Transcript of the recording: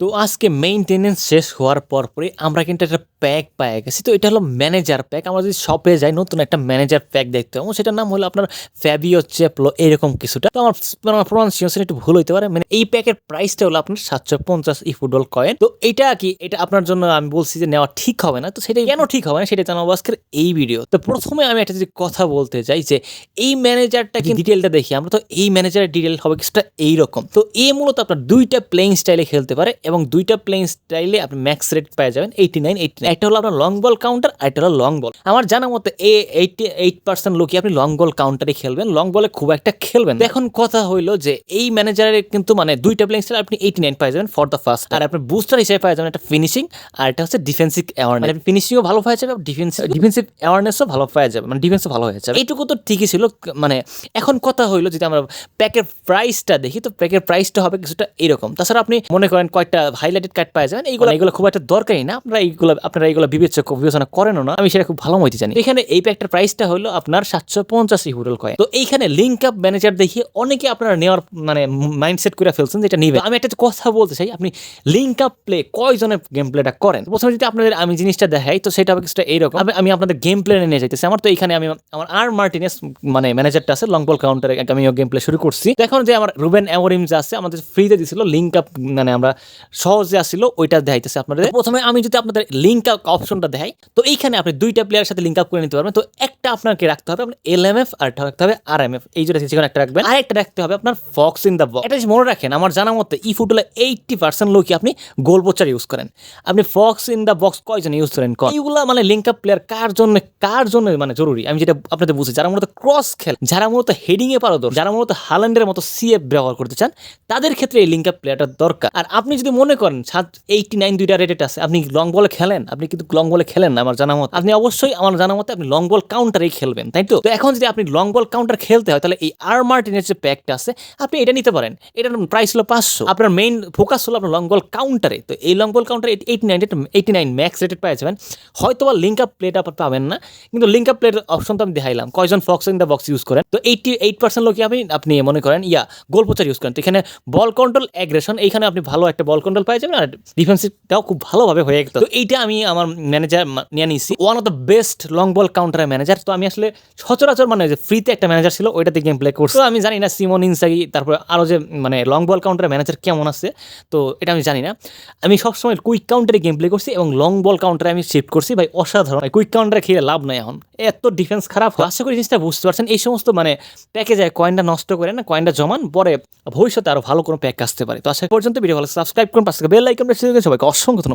তো আজকে মেইনটেনেন্স শেষ হওয়ার পর পরে আমরা কিন্তু একটা প্যাক পেয়ে গেছি। তো এটা হলো ম্যানেজার প্যাক আমরা যদি শপে যাই, নতুন একটা ম্যানেজার প্যাক দেখতে পাবো। সেটার নাম হলো আপনার ফ্যাবিও চেপলো এরকম কিছুটা। তো আমার প্রনাউন্সিয়েশন একটু ভুল হইতে পারে। মানে এই প্যাকের প্রাইসটা হলো আপনার সাতশো পঞ্চাশ ই ফুটবল কয়েন তো এটা কি? এটা আপনার জন্য আমি বলছি যে নেওয়া ঠিক হবে না। তো সেটা কেন ঠিক হবে না? সেটা জানাব আজকের এই ভিডিও তো প্রথমে আমি একটা যদি কথা বলতে চাই যে এই ম্যানেজারটা কি ডিটেলটা দেখি আমরা। তো এই ম্যানেজারের ডিটেল হবে কিছুটা এইরকম। তো এই মূলত আপনার দুইটা প্লেইং স্টাইলে খেলতে পারে। এবং দুইটা প্লেইং স্টাইলে আপনি ম্যাক্স রেট পেয়ে যাবেন এইটি নাইন এইটি নাইন একটা হলো আপনার লং বল কাউন্টার আর একটা হলো লং বল আমার জানা মতে এ এইটি এইট পার্সেন্ট লোকই আপনি লং বল কাউন্টারে খেলবেন লং বলে খুব একটা খেলবেন এখন কথা হইল যে এই ম্যানেজারের কিন্তু মানে দুইটা প্লেইং স্টাইল আপনি এইটি নাইন পেয়ে যাবেন ফর দ্য ফার্স্ট আর আপনি বুস্টার হিসেবে পাই যাবেন একটা ফিনিশিং আর এটা হচ্ছে ডিফেন্সিভ অ্যাওয়ারনেস আপনি ফিনিশিংও ভালো পাওয়া যাবে ডিফেন্সিভ ডিফেন্সিভ অ্যাওয়ারনেসও ভালো পাওয়া যাবে মানে ডিফেন্সও ভালো হয়ে যাবে। এইটুকু তো ঠিকই ছিল মানে এখন কথা হইল যদি আমরা প্যাকের প্রাইসটা দেখি তো প্যাকের প্রাইসটা হবে কিছুটা এরকম। তাছাড়া আপনি মনে করেন কয়েকটা হাইলাইটেড কার্ড পাওয়া যাবেন এইগুলো এইগুলো খুব একটা দরকারই না। আপনারা এইগুলো আপনারা এইগুলো বিবেচ্য বিবেচনা করেন না। আমি সেটা খুব ভালো মতো জানি। এখানে এই প্যাকটার প্রাইসটা হলো আপনার সাতশো পঞ্চাশ ইহুরল কয়েন তো এইখানে লিঙ্ক আপ ম্যানেজার দেখিয়ে অনেকে আপনারা নেওয়ার মানে মাইন্ডসেট করে ফেলছেন যেটা নিবে। আমি একটা কথা বলতে চাই, আপনি লিঙ্ক আপ প্লে কয়জনের গেম প্লেটা করেন? প্রথমে যদি আপনাদের আমি জিনিসটা দেখাই, তো সেটা কিছুটা এইরকম। আমি- আপনাদের গেম প্লে নিয়ে যাইতেছি। আমার তো এখানে আমি আমার আর মার্টিনেস মানে ম্যানেজারটা আছে লং বল কাউন্টারে আমি গেম প্লে শুরু করছি। এখন যে আমার রুবেন অ্যামোরিম যে আছে, আমাদের ফ্রিতে দিছিল লিঙ্ক আপ মানে আমরা সহজে আসছিল ওইটা দেখাইতেছে আপনাদের। প্রথমে আমি যদি আপনাদের লিঙ্ক আপ অপশনটা দেখাই, তো এইখানে আপনি দুইটা প্লেয়ারের সাথে লিঙ্ক আপ করে নিতে পারবেন। তো একটা আপনাকে রাখতে হবে আপনার এল এম এফ আর একটা রাখতে হবে আর এম এফ এই যেটা যেখানে একটা রাখবেন। আর একটা রাখতে হবে আপনার ফক্স ইন দ্য বক্স এটা মনে রাখেন, আমার জানা মতে ই ফুটবলে এইটটি পার্সেন্ট লোকই আপনি গোল পোচার ইউজ করেন। আপনি ফক্স ইন দ্য বক্স কয়জন ইউজ করেন এইগুলা মানে লিঙ্ক আপ প্লেয়ার কার জন্য কার জন্য মানে জরুরি? আমি যেটা আপনাদের বুঝি যারা মূলত ক্রস খেল, যারা মূলত হেডিং এ পারদর যারা মূলত হালান্ডের মতো সিএফ ব্যবহার করতে চান, তাদের ক্ষেত্রে এই লিঙ্ক আপ প্লেয়ারটা দরকার। আর আপনি যদি মনে করেন, সাত এইটটি নাইন দুইটা রেটেড আছে। আপনি লং বলে খেলেন? আপনি কিন্তু লং বলে খেলেন না, আমার জানা মতে। আপনি অবশ্যই, আমার জানা মতে আপনি লং বল কাউন্টারেই খেলবেন, তাই তো? এখন যদি আপনি লং বল কাউন্টার খেলতে হয়, তাহলে এই আর মার্টিনের যে প্যাকটা আছে, আপনি এটা নিতে পারেন। এটার প্রাইস হলো পাঁচশো। আপনার মেইন ফোকাস হলো আপনার লং বল কাউন্টারে তো এই long ball counter eighty nine eighty nine max rated পেয়ে যাবেন। হয়তো বা লিঙ্ক আপ প্লেট আপনার পাবেন না, কিন্তু লিঙ্ক আপ প্লেট অপশন তো আমি দেখাইলাম। কয়জন fox in the box use করেন? তো এইটি এইট পার্সেন্ট লোকই আপনি আপনি মনে করেন, ইয়া গোল পোচার ইউজ করেন। তো এখানে বল কন্ট্রোল অ্যাগ্রেশন এইখানে আপনি ভালো একটা বল কন্ট্রোল পাই যাবেন আর ডিফেন্সিভটাও খুব ভালোভাবে হয়ে গেছে। তো এইটা আমি আমার ম্যানেজার নিয়ে নিয়েছি। One of the best long ball কাউন্টারের ম্যানেজার তো আমি আসলে সচরাচর মানে যে ফ্রিতে একটা ম্যানেজার ছিল ওইটাতে গেম প্লে করছি। তো আমি জানি না সিমন ইনসাগি তারপর আরও যে মানে লং বল কাউন্টারের ম্যানেজার কেমন আছে তো এটা আমি জানি না। আমি সবসময় কুইক কাউন্টারে গেম প্লে করছি এবং লং বল কাউন্টারে আমি শিফট করছি। ভাই অসাধারণ। কুইক কাউন্টারে খেলে লাভ নাই এখন। এত ডিফেন্স খারাপ। হয়। আশা করি জিনিসটা বুঝতে পারছেন। এই সমস্ত মানে প্যাকেজে কয়েনটা নষ্ট করে না কয়েনটা জমান পরে ভবিষ্যতে আরও ভালো কোনো প্যাক আসতে পারে। তো আশা পর্যন্ত। ভিডিও ভালো সাবস্ক্রাইব করুন পাশে বেল আইকনটা সবাইকে অসংখ্য ধন্যবাদ।